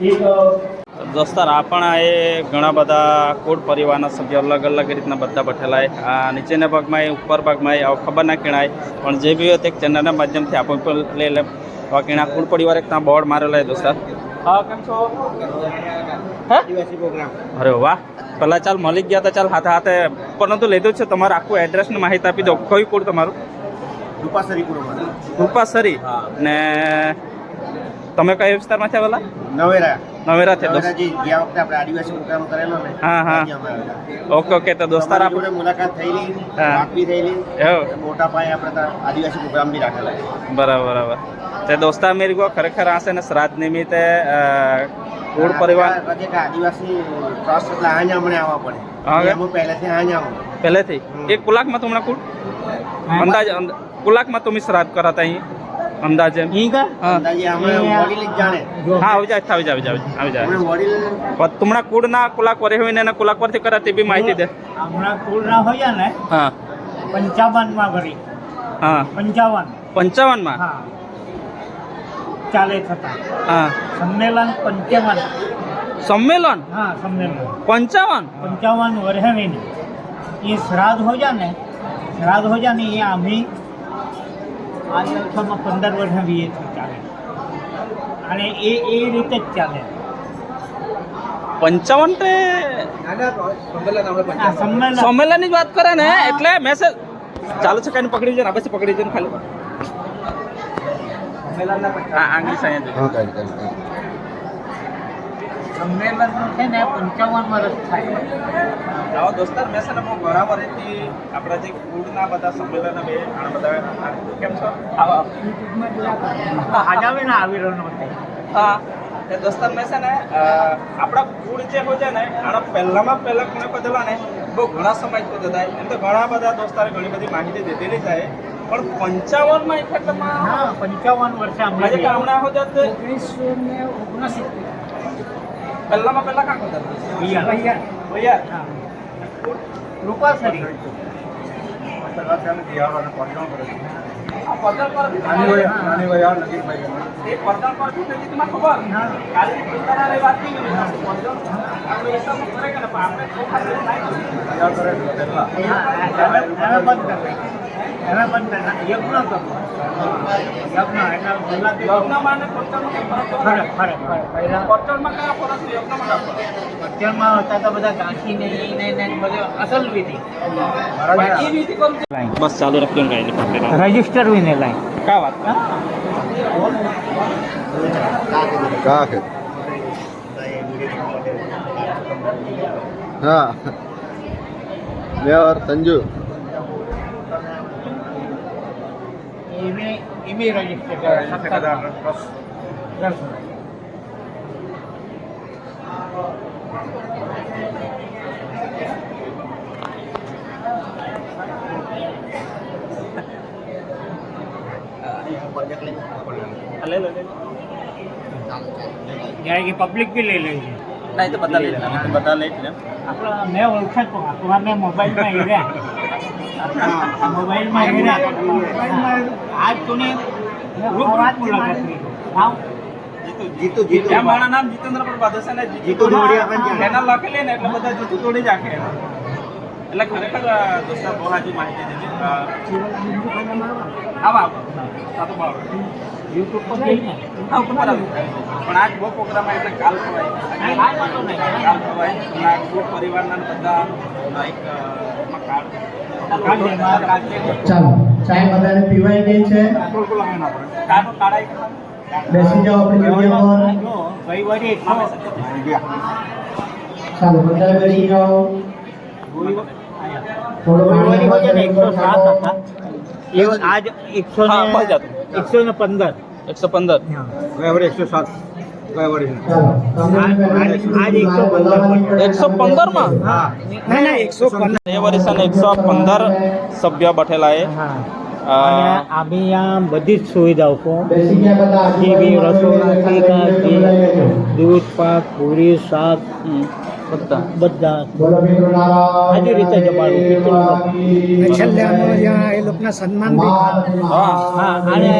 દોસ્તાર આપણા એ ઘણા બધા કુળ પરિવારના સભ્યો અલગ અલગ રીતના બધા બેઠેલા છે. આ નીચેના ભાગમાં એ ઉપર ભાગમાં એ આવું ખબર ના કિણાય. પણ જે બી હોય તે ચેનલના માધ્યમથી આપણે પણ લઈ લે. બાકીના કુળ પરિવાર એક ત્યાં બોર્ડ મારેલા હોય દોસ્તાર. હા કેમ છો? હે? આદિવાસી પ્રોગ્રામ. અરે વાહ પહેલાં ચાલ મળી ગયા હતા ચાલ હાથે હાથે. પરંતુ લીધું જ છે તમારું આખું એડ્રેસની માહિતી આપી દો. કયું કોડ તમારું? રૂપાસરી રૂપાસરી. ને તમે કયા વિસ્તારમાં છે પેલા નવેરા નવેરા છે ગયા વખતે આપણે આદિવાસી પ્રોગ્રામ કરેલો ને હા, હા. ત્યાંથી અમે આવેલા. ઓકે ઓકે તો દોસ્તાર આપણે મુલાકાત થયેલી. વાત બી થયેલી. મોટા પાયે આપણે આદિવાસી પ્રોગ્રામ બી રાખેલા બરાબર બરાબર. તે દોસ્તા મેરી કો ખરેખર આ છે ને શ્રાદ્ધ નિમિત્તે કુળ પરિવાર આદિવાસી ટ્રસ્ટ એટલે આજ અમને આવવા પડે. હા? પહેલેથી આજ આવું. પહેલેથી? એક કુલાકમાં તમને કુળ? અંદાજ કુલાકમાં કલાકમાં તમે શ્રાદ્ધ કરાતા અહીં? અંદાજે હા. અંદાજે જાણે. હા આવી જાય આવી જાય આવી જાય આવી જાય. તુમણા કુળના કુલાક વરે હોય ને એના કુલાક પરથી કરા તે બી માહિતી દે. હમણાં કુળના હોય ને હા. પંચાવનમાં ભરી હા. પંચાવન. પંચાવનમાં? હા. ચાલે થતા. હા. સંમેલન પંચાવન. સંમેલન? હા સંમેલન. પંચાવન? પંચાવન વર્ષની એ શ્રાદ્ધ હો જાય ને શ્રાદ્ધ હો જાય ને એ આम्ही આ વર્ષમાં પંદર વર્ષ વીએ ચાલે. અને એ એ રીતે જ ચાલે. પંચાવન તે સંમેલન સંમેલન. ની જ વાત કરે ને એટલે મેસેજ ચાલુ છે કઈ પકડી જાય ને પછી પકડી જાય ને ખાલી. હા આંગળી સાંઈ હા કરી કરી સંમેલન છે ને પંચાવન વર્ષ થાય. આવા દોસ્તાર મેં છે ને હું વર્ષથી આપણા જે કુળના બધા સંમેલન બે ઘણા બધા કેમ છો? આજાવે ને આવી રહ્યો નથી હા એ દોસ્તાર મેં છે ને આપણા કુળ જે હોય છે ને આના પહેલામાં પહેલા કોને કદેલા ને બહુ ઘણા સમય થતો થાય. એમ તો ઘણા બધા દોસ્તારે ઘણી બધી માહિતી દીધેલી છે. પણ પંચાવનમાં ઇફેક્ટમાં હા પંચાવન વર્ષે હમણાં કામના હોય ઓગણીસો ને ઓગણસિત્તેર. પહેલામાં પહેલા કાં કરતા ભૈયા. ભૈયા. એ કરી પદલ આપણે બંધ કરી હવે બંધ કરી કરો એટલે પહેલા તો અને પંચરમાં કંઈ ફરક ફરક ફરક ફરક. પહેલા કયા ફરક છે? યજ્ઞમાં ના હતા તો બધા અસલ વિધિ. બસ ચાલુ રાખજો ને રજિસ્ટર વિને લાઈન. કા વાત? કા હા. મેયર સંજુ. એમે એમે રજિસ્ટર લે લે લે જ્યારે કે પબ્લિક બી લઈ લે છે. ના એ તો બધા મેં લે. એ તો મોબાઈલમાં મોબાઈલમાં આજ તુને રૂબરૂ મુલાકાત કરી આવ જીતુ જીતુ ત્યાં મારા નામ જીતેન્દ્ર પ્રભાત હશે ને જીતુ જોડિયા પણ ચેનલ લખેલી ને એટલે બધા જીતુ જોડી જ આખે. એટલે ખરેખર દોસ્તો બહુ સાચી માહિતી દીધી. આવા આવો. આ યુટ્યુબ પર જઈને. હા, ઉપર પણ આજ બહુ પ્રોગ્રામ એટલે કાલ ખવાય. કાલ ખવાય. ગ્રુપ પરિવારના ને બધા કાર્ડ દે. ચાલો ચાય બધાને પીવાઈ ગઈ છે. બેસી જાઓ આપણી જગ્યા પર ચાલો બધા બેસી જાઓ. આજ એકસો. એકસો ને પંદર. એકસો પંદર. એકસો સાત. એકસો પંદર. એકસો સભ્ય બેઠેલા એ અમે અહીંયા બધી જ સુવિધાઓ કો રસોડા દૂધ પાક પૂરી શાક. બધા બધા. બોલો મિત્રો નારાયણ. આવી રીતે જમાડવું, છેલ્લે જ્યાં એ લોકોના સન્માન. હા હા અને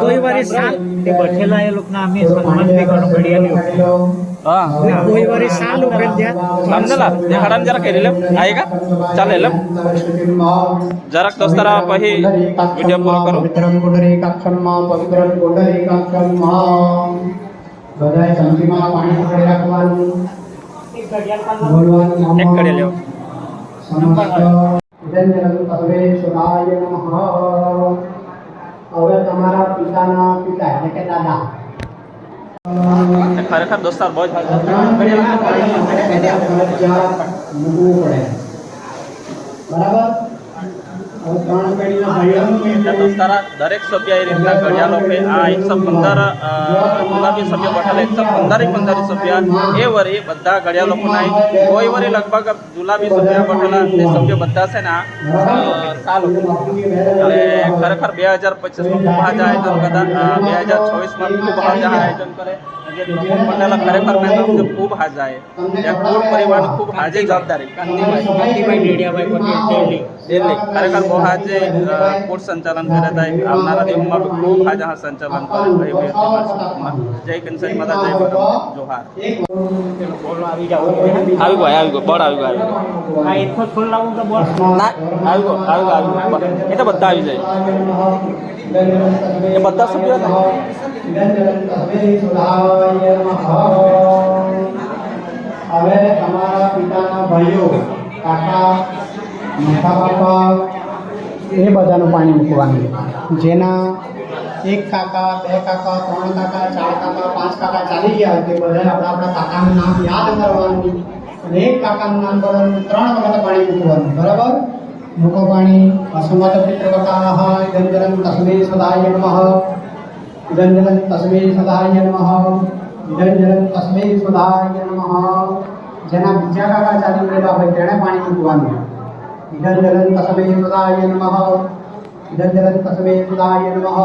કોઈ વાર શાક તે બેઠેલા એ લોકોના અમે સન્માન બી ઘણું ઘડિયાળ્યું હા. કોઈ વારી સાલ ઉપેલ ત્યાં સમજેલા દેખાડા જરાક કરી લે. આયેગા ચાલે લે. જરાક દોસ્તારા પછી વીડિયો પૂરો કરો. પવિત્રમ પુંડરીકાક્ષમાં પવિત્રમ પુંડરીકાક્ષમાં બધાય શાંતિમાં પાણી પકડી રાખવાનું. હવે તમારા પિતાના પિતા એટલે કે દાદા. ખરેખર દોસ્તાર બહુ જ બરાબર હવે ત્રણ પેઢીના ભાઈઓનું એટલે દોસ્તારા દરેક સભ્ય એ રીતના ઘડિયાળો કે આ એકસો પંદર ગુલાબી સભ્ય બેઠેલા એકસો પંદર પંદર સભ્ય. એ વરી બધા ઘડિયાળો લોકોના કોઈ વરી લગભગ ગુલાબી સભ્ય બેઠેલા તે સભ્ય બધા છે ને અને ખરેખર બે હજાર પચીસમાં ખૂબ આયોજન કરતા બે હજાર હાજર આયોજન કરે. ખરેખર મેં કહ્યું કે ખૂબ હાજર આવે ત્યાં કુળ પરિવારની ખૂબ હાજર જવાબદારી. કાંતિભાઈ કાંતિભાઈ ડેડિયાભાઈ પટેલ દિલ્હી. દિલ્હી. ખરેખર બહુ હાજે કોર્ટ સંચાલન કરે થાય આવનારા દિવસમાં ખૂબ હાજર હા સંચાલન કરે. જય કંસાઈ માતા જય જોહાર. આવી ગયો આવી ગયો બળ આવી ગયો આવી ગયો તો ના આવી ગયો આવી ગયો. એ તો બધા આવી જાય. એ બધા સભ્યો હતા? હવે તમારા પિતાના ભાઈઓ કાકા મોટા બાપા એ બધાનું પાણી મૂકવાનું જેના એક કાકા બે કાકા ત્રણ કાકા ચાર કાકા પાંચ કાકા ચાલી ગયા તે બધા આપણા આપણા કાકાનું નામ યાદ કરવાનું અને એક કાકાનું નામ કરવાનું ત્રણ વખત પાણી મૂકવાનું બરાબર મૂકો પાણી અસમત પિતૃકથાઃ ઇદં જલમ તસ્મૈ સદાય નમઃ ઇદં તસ્મે સદાય નમઃ નિરંજન તસ્મે સદાય નમઃ જેના બીજા કાકા ચાલી ગયેલા હોય તેણે પાણી મૂકવાનું નિરંજન તસ્મે સદાય નમઃ નિરંજન તસ્મે સદાય નમઃ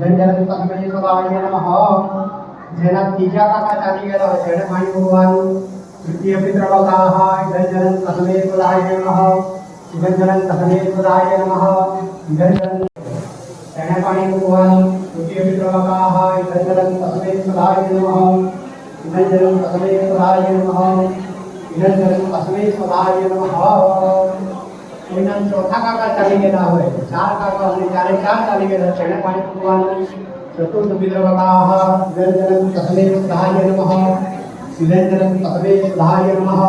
નિરંજન તસ્મે સદાય નમઃ જેના ત્રીજા કાકા ચાલી ગયેલા હોય તેણે પાણી મૂકવાનું તૃતીય પિતૃલોકાઃ નિરંજન તસ્મે સદાય નમઃ નિરંજન તસ્મે સદાય નમઃ નિરંજન તેણે પાણી મૂકવાનું તૃતીય પિતૃલોકાઃ ઇદં જલમ તસ્મૈ સદાય નમઃ ઇદં જલમ તસ્મૈ સદાય નમઃ ઇદં જલમ તસ્મૈ સદાય નમઃ કોઈના ચોથા કાકા ચાલી ગયેલા હોય ચાર કાકા અને ચારે ચાર ચાલી ગયેલા તેણે પાણી મૂકવાનું ચતુર્થ પિતૃલોકાઃ ઇદં જલમ તસ્મૈ સદાય નમઃ ઇદં જલમ તસ્મૈ સદાય નમઃ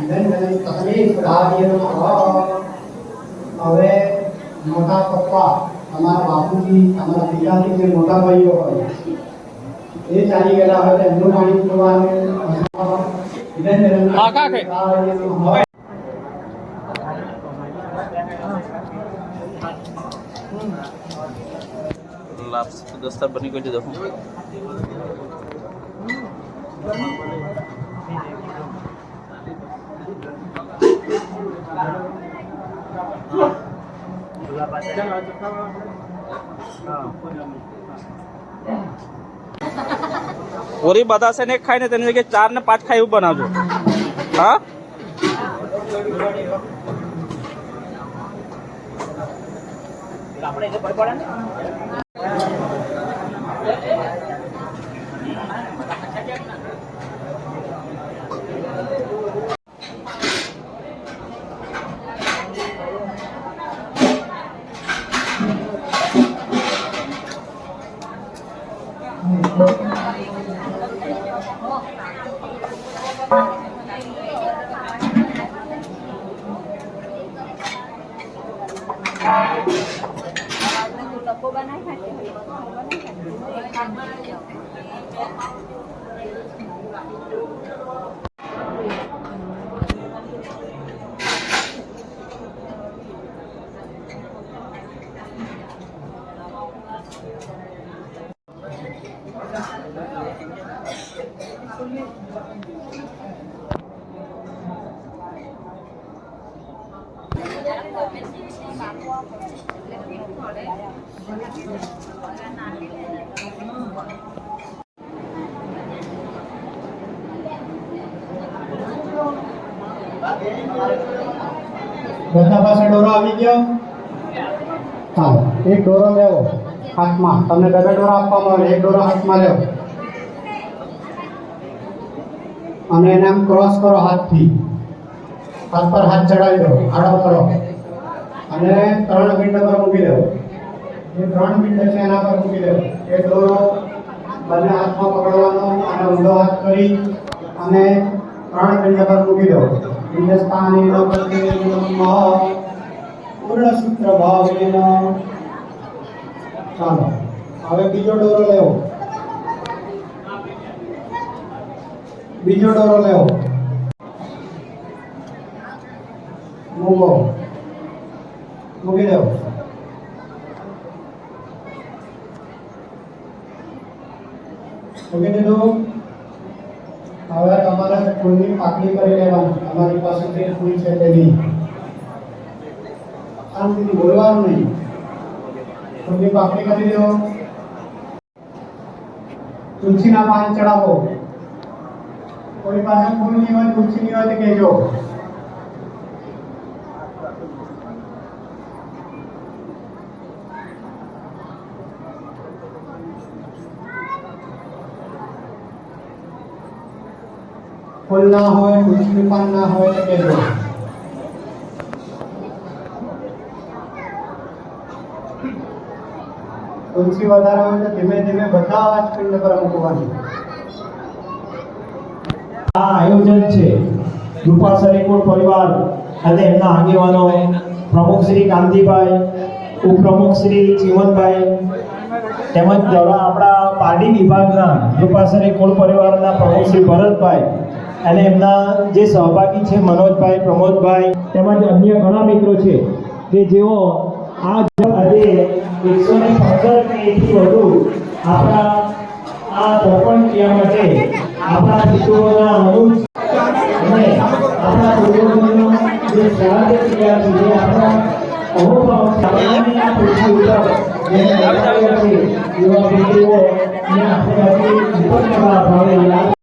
ઇદં જલમ તસ્મૈ સદાય નમઃ હવે મોટા પપ્પા અમારા બાપુજી અમારા પિતાજી જે મોટા ભાઈઓ હોય એ ચાલી ગયેલા હોય તો એમનું પાણી પીવાનું ઇદં જલમ હા, કાકે. સદાય નમઃ. લાપસી દોસ્તાર બની ગયો દેખો ઓરી બધા છે ને ખાય ને તેની જગ્યાએ ચાર ને પાંચ ખાય એવું બનાવજો. હા? લોકો Gracias. બધા પાસે દોરો આવી ગયો? હા, એક દોરો લેવો. હાથમાં. તમને બધા દોરો આપવામાં આવે એક દોરો હાથમાં લેવો. અને એને આમ ક્રોસ કરો હાથથી. હાથ પર હાથ ચડાવી દો. આડો કરો. અને ત્રણ મિનિટ પર મૂકી દેવો જે ત્રણ મીટર છે એના પર મૂકી દો એ દોરો, બંને હાથમાં પકડવાનો અને ઊંધો હાથ કરી અને ત્રણ મીટર પર મૂકી દેવો. હિન્દુસ્તાની નપતિ નમઃ પૂર્ણ સૂત્ર ભાવેન. ચાલો, હવે બીજો ડોરો લેવો. બીજો ડોરો લેવો. મૂકો. મૂકી દેવો. મૂકી હવે તમારા ફૂલની પાકડી કરી લેવાની. તમારી પાસે જે ફૂલ છે તેની શાંતિથી બોલવાનું નહીં. ફૂલની પાકડી કરી લેવો તુલસીના પાન ચડાવો. કોઈ પાસે ફૂલ નહીં હોય તુલસી નહીં હોય તો કહેજો. ફૂલ ના હોય તુલસી પાન ના હોય કહેજો તુલસી વધારે હોય તો ધીમે ધીમે બધા જ પિંડ પર મૂકવાની આ આયોજન છે. રૂપા સરીકુળ પરિવાર અને એમના આગેવાનો. પ્રમુખ શ્રી કાંતિભાઈ, ઉપપ્રમુખ શ્રી ચીમનભાઈ તેમજ દ્વારા આપણા પાડી વિભાગના રૂપાસરી કુળ પરિવારના પ્રમુખ શ્રી ભરતભાઈ. અને એમના જે સહભાગી છે મનોજભાઈ, પ્રમોદભાઈ, તેમજ અન્ય ઘણા મિત્રો છે, કે જેઓ આ આજે એકસો ને પંદરથી વધુ આપણા આ દર્પણ ક્રિયા માટે આપણા શિશુઓના અનુજ અને આપણા પૂર્વજોનો જે શ્રાદ્ધ ક્રિયા છે, જે આપણા અહોભાવ સામાન્ય પૃથ્વી ઉપર જેને લગાવ્યા છે, એવા પિતૃઓ ને આપણે આજે ઉપર કરવા ભાવે